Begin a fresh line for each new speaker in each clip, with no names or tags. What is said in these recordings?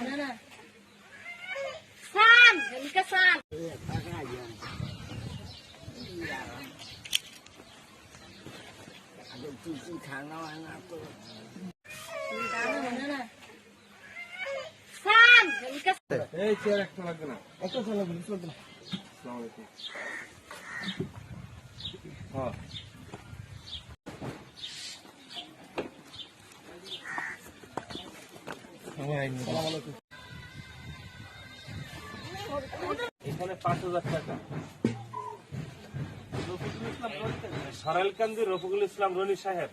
สซานเดี๋ยวนี้ก็ซาน
จีจีขางเอาอันนั้นตัว
นั่นน่ะซานเดี๋ยวนี้ก็
เฮ้ยเจอแล้วตัวกันนะไอ้ตัว
กันนะบุญนะสวัสดี
ครับ এখানে পাঁচ হাজার টাকা। ইসলাম রফিকুল ইসলাম রনি সাহেব।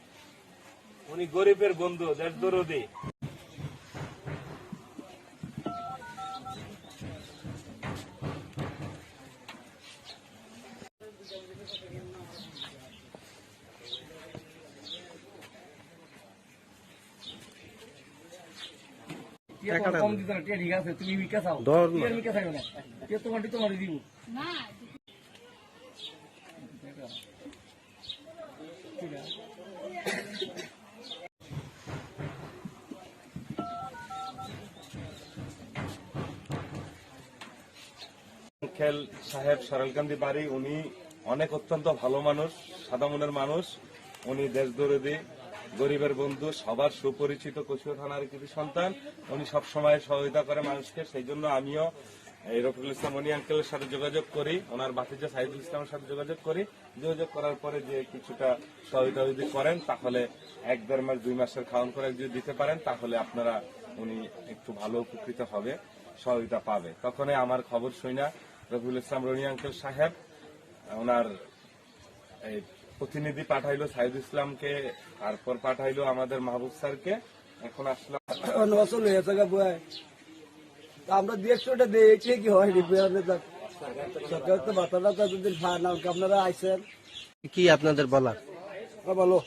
উনি গরিবের বন্ধু দেশ দরদি।
কম
দিতে না ঠিক আছে তুমি মিকা চাও।
ধর তুমি
আর মিকা চাইবে না। কে তোমার তোমার দিব।
Na, ঠিক আছে
খেল সাহেব সরলকান্দি বাড়ি উনি অনেক অত্যন্ত ভালো মানুষ সাদা মনের মানুষ। উনি দেশ দরদি গরিবের বন্ধু, সবার সুপরিচিত কচুয়া থানার কিছু সন্তান, উনি সব সময় সহযোগিতা করে মানুষকে, সেই জন্য আমিও এই রফিকুল ইসলাম, উনি আঙ্কেলের সাথে যোগাযোগ করি, ওনার বাতিজা সাইদুল ইসলামের সাথে যোগাযোগ করি। যোগাযোগ করার পরে যে কিছুটা সহযোগিতা যদি করেন, তাহলে এক দেড় মাস, দুই মাসের খাওয়ান করে যদি দিতে পারেন, তাহলে আপনারা উনি একটু ভালো উপকৃত হবে, সহযোগিতা পাবে। তখনই আমার খবর শুই রফিকুল ইসলাম, রনি আঙ্কেল সাহেব, ওনার এই প্রতিনিধি পাঠাইলো সাইদ ইসলামকে তারপর পাঠাইলো আমাদের মাহবুব স্যারকে। এখন আসলাম।
অন্য বছর হয়ে গেছে গা বয় তা আমরা দেখছি ওটা দেখছি কি হয়নি সরকার তো বাতাটা তো না আপনারা আইসেন
কি আপনাদের বলার?
বলো।